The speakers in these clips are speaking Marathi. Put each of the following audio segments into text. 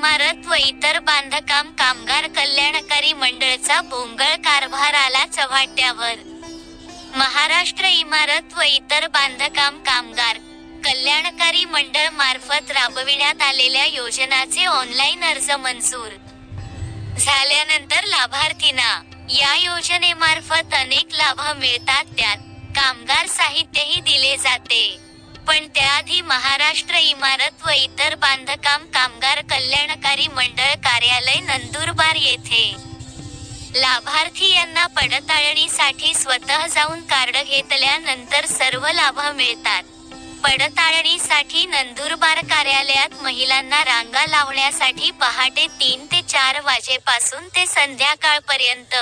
इमारत व इतर बांधकाम कामगार कल्याणकारी मंडळचा भोंगळ कारभार आला चव्हाट्यावर. महाराष्ट्र इमारत व इतर बांधकाम कामगार कल्याणकारी मंडळ मार्फत राबविण्यात आलेल्या योजनाचे ऑनलाईन अर्ज मंजूर. झाल्यानंतर लाभार्थींना या योजनेमार्फत अनेक लाभ मिळतात त्यात कामगार साहित्यही दिले जाते. पण त्याआधी महाराष्ट्र इमारत व इतर बांधकाम कामगार कल्याणकारी मंडळ कार्यालय नंदुरबार येथे. लाभार्थी यांना पडताळणीसाठी स्वतः जाऊन कार्ड घेतल्यानंतर सर्व लाभ मिळतात. पडताळणीसाठी नंदुरबार कार्यालयात महिलांना रांगा लावण्यासाठी पहाटे तीन ते चार वाजेपासून ते संध्याकाळपर्यंत.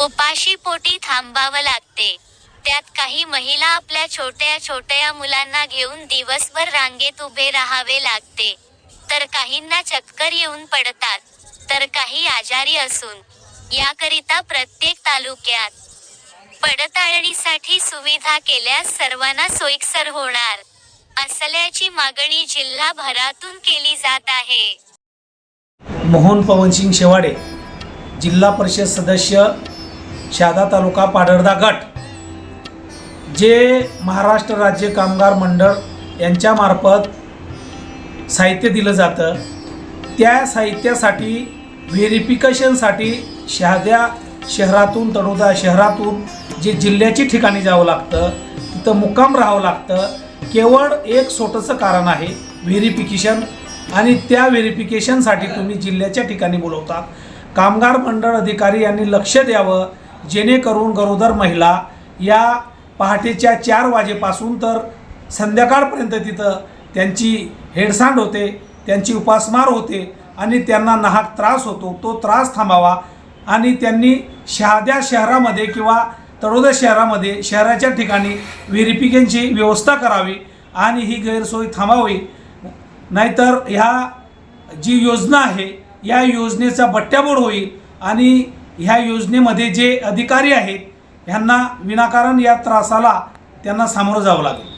उपाशी पोटी थांबावं लागते. त्यात काही महिला आपल्या छोट्या छोट्या मुलांना घेऊन दिवसभर रांगेत उभे राहावे लागते. तर काहींना चक्कर येऊन पडतात तर काही आजारी असून. याकरिता प्रत्येक तालुक्यात पडताळणीसाठी सुविधा केल्यास सर्वांना सोयीस्कर होणार. असल्याची मागणी जिल्हाभरातून केली जात आहे. मोहन पवनसिंग शेवाडे जिल्हा परिषद सदस्य शहादा तालुका पाडरदा गट. जे महाराष्ट्र राज्य कामगार मंडळ यांच्यामार्फत साहित्य दिलं जातं त्या साहित्यासाठी व्हेरिफिकेशनसाठी शहाद्या शहरातून तडोदा शहरातून जे जिल्ह्याची ठिकाणी जावं लागतं तिथं मुक्काम राहावं लागतं केवळ एक छोटंसं कारण आहे व्हेरिफिकेशन. आणि त्या व्हेरिफिकेशनसाठी तुम्ही जिल्ह्याच्या ठिकाणी बोलवतात. कामगार मंडळ अधिकारी यांनी लक्ष द्यावं जेणेकरून गरोदर महिला या पहाटेच्या चार वाजेपासून तर संध्याकाळपर्यंत तिथं त्यांची हेडसांड होते त्यांची उपासमार होते आणि त्यांना नाहक त्रास होतो. तो त्रास थांबावा आणि त्यांनी शहाद्या शहरामध्ये किंवा तळोदा शहरामध्ये शहराच्या ठिकाणी व्हेरिफिकेशनची व्यवस्था करावी आणि ही गैरसोय थांबावी. नाहीतर ह्या जी योजना आहे या योजनेचा बट्ट्याबोड होईल आणि ह्या योजनेमध्ये जे अधिकारी आहेत ह्यांना विनाकारण या त्रासाला त्यांना सामोरं जावं लागेल.